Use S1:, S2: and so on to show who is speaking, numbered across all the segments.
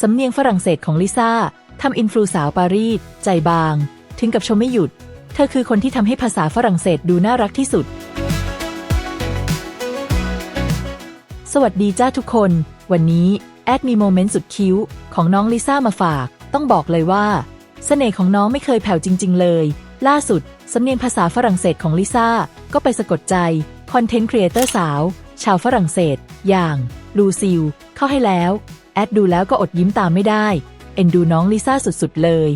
S1: สำเนียงฝรั่งเศสของลิซ่าทำอินฟลูสาวปารีสใจบาง ถึงกับชมไม่หยุด เธอคือคนที่ทำให้ภาษาฝรั่งเศสดูน่ารักที่สุด สวัสดีจ้าทุกคน วันนี้แอดมีโมเมนต์สุดคิ้ว ของน้องลิซ่ามาฝาก ต้องบอกเลยว่าเสน่ห์ของน้องไม่เคยแผ่วจริง ๆ เลย ล่าสุดสำเนียงภาษาฝรั่งเศสของลิซ่าก็ไปสะกดใจคอนเทนต์ครีเอเตอร์สาว ชาวฝรั่งเศส อย่าง ลูซิล เข้าให้แล้ว แอดดูแล้วก็อดยิ้มตามไม่ได้ เอ็นดูน้องลิซ่าสุดๆเลย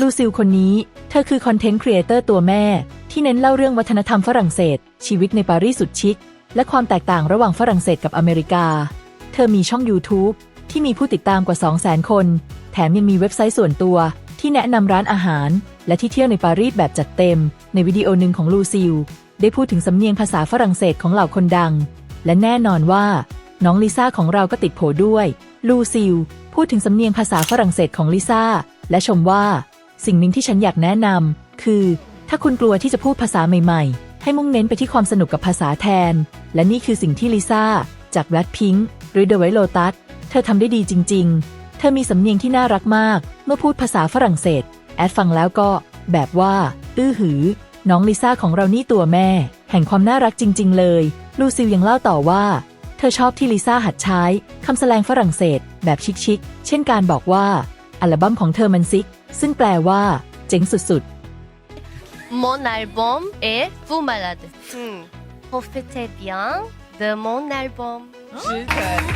S1: ลูซิลคนนี้ เธอคือคอนเทนต์ครีเอเตอร์ตัวแม่ ที่เน้นเล่าเรื่องวัฒนธรรมฝรั่งเศส ชีวิตในปารีสสุดชิค และความแตกต่างระหว่างฝรั่งเศสกับอเมริกา เธอมีช่อง YouTube ที่มีผู้ติดตามกว่า 200,000 คน แถมยังมีเว็บไซต์ส่วนตัว ที่แนะนำร้านอาหาร และที่เที่ยวในปารีสแบบจัดเต็ม ในวิดีโอหนึ่งของลูซิลได้พูดถึงสำเนียงภาษาฝรั่งเศสของเหล่าคนดัง และแน่นอนว่า น้องลิซ่าของเราก็ติดโผด้วย ลูซิล พูดถึงสำเนียงภาษาฝรั่งเศสของลิซ่า และชมว่า สิ่งหนึ่งที่ฉันอยากแนะนำคือ ถ้าคุณกลัวที่จะพูดภาษาใหม่ๆ ให้มุ่งเน้นไปที่ความสนุกกับภาษาแทน และนี่คือสิ่งที่ลิซ่า จาก Blackpink หรือ The White Lotus เธอทำได้ดีจริง ๆ เธอมีสำเนียงที่น่ารักมาก เมื่อพูดภาษาฝรั่งเศส แอดฟังแล้วก็ แบบว่า อื้อหือ น้องลิซ่าของเรานี่ตัวแม่ แห่งความน่ารักจริง ๆ เลย ลูซิลยังเล่าต่อว่า เธอชอบที่ลิซ่าหัดใช้คำแสดงฝรั่งเศส แบบชิคๆ เช่นการบอกว่า อัลบั้มของเธอมันซิก ซึ่งแปลว่า เจ๋งสุด
S2: Mon album est Fou Malade. Hmm. Profitez bien de mon album. Je t'aime.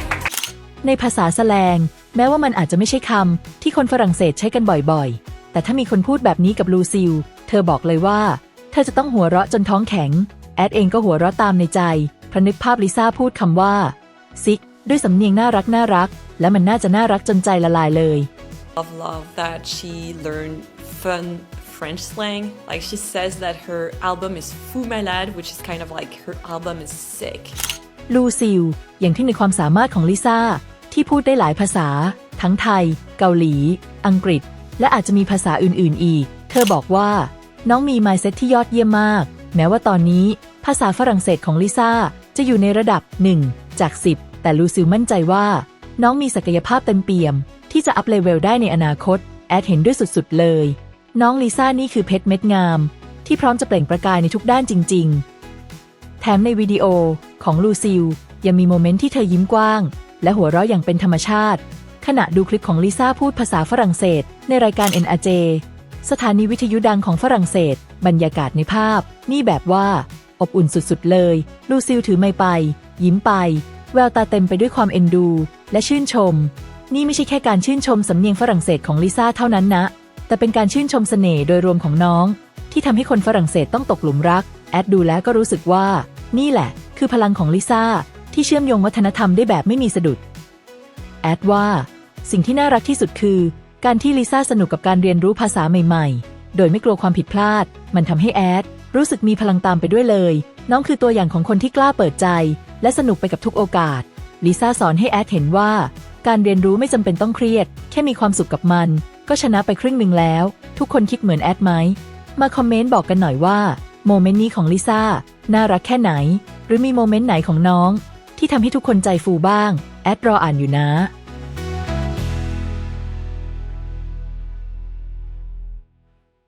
S1: ๆในภาษาแสลงแม้ว่ามันอาจจะไม่ใช่คำที่คนฝรั่งเศสใช้กันบ่อยๆ แต่ถ้ามีคนพูดแบบนี้กับลูซิล เธอบอกเลยว่า เธอจะต้องหัวเราะจนท้องแข็ง แอดเองก็หัวเราะตามในใจเพราะนึกภาพลิซ่าพูดคำว่า ซิก ด้วยสำเนียงน่ารักน่ารัก และมันน่าจะน่ารักจนใจละลายเลย
S3: love love that she learned fun French slang. Like she says that her album is fou malade, which is kind of like her album is sick.
S1: ลูซิลอย่างที่ในความสามารถของลิซ่าที่พูดได้หลายภาษา ทั้งไทย เกาหลี อังกฤษ และอาจจะมีภาษาอื่นๆอีก เธอบอกว่า น้องมี mindset ที่ยอดเยี่ยมมาก แม้ว่าตอนนี้ ภาษาฝรั่งเศสของลิซ่า จะอยู่ในระดับ 1 จาก 10 แต่ลูซิลมั่นใจว่า น้องมีศักยภาพเต็มเปี่ยม ที่จะอัพเลเวลได้ในอนาคต แอดเห็นด้วยสุดๆเลย น้องลิซ่านี่คือเพชรเม็ดงาม ที่พร้อมจะเปล่งประกายในทุกด้านจริง ๆ แถมในวิดีโอของลูซิลยังมีโมเมนต์ที่เธอยิ้มกว้าง และหัวเราะอย่างเป็นธรรมชาติ ขณะดูคลิปของลิซ่าพูดภาษาฝรั่งเศส ในรายการ NRJ สถานีวิทยุดังของฝรั่งเศส บรรยากาศในภาพ นี่แบบว่า อบอุ่นสุดๆเลย ลูซิลถือไมค์ไป ยิ้มไป แววตาเต็มไปด้วยความเอ็นดู และชื่นชม นี่ไม่ใช่แค่การชื่นชมสำเนียงฝรั่งเศสของลิซ่าเท่านั้นนะ แต่เป็นการชื่นชมเสน่ห์โดยรวมของน้อง ที่ทำให้คนฝรั่งเศสต้องตกหลุมรัก แอดดูแล้วก็รู้สึกว่า นี่แหละ คือพลังของลิซ่าที่เชื่อมโยงวัฒนธรรมได้แบบไม่มีสะดุด แอดว่า สิ่งที่น่ารักที่สุดคือ การที่ลิซ่าสนุกกับการเรียนรู้ภาษาใหม่ ๆ โดยไม่กลัวความผิดพลาด มันทำให้แอด รู้สึกมีพลังตามไปด้วยเลย น้องคือตัวอย่างของคนที่กล้าเปิดใจ และสนุกไปกับทุกโอกาส ลิซ่าสอนให้แอดเห็นว่า การเรียนรู้ไม่จำเป็นต้องเครียด แค่มีความสุขกับมัน ก็ชนะไปครึ่งหนึ่งแล้ว ทุกคนคิดเหมือนแอดไหม มาคอมเมนต์บอกกันหน่อยว่า โมเมนต์นี้ของลิซ่าน่ารักแค่ไหน หรือมีโมเมนต์ไหนของน้อง ที่ทำให้ทุกคนใจฟูบ้าง แอดรออ่านอยู่นะ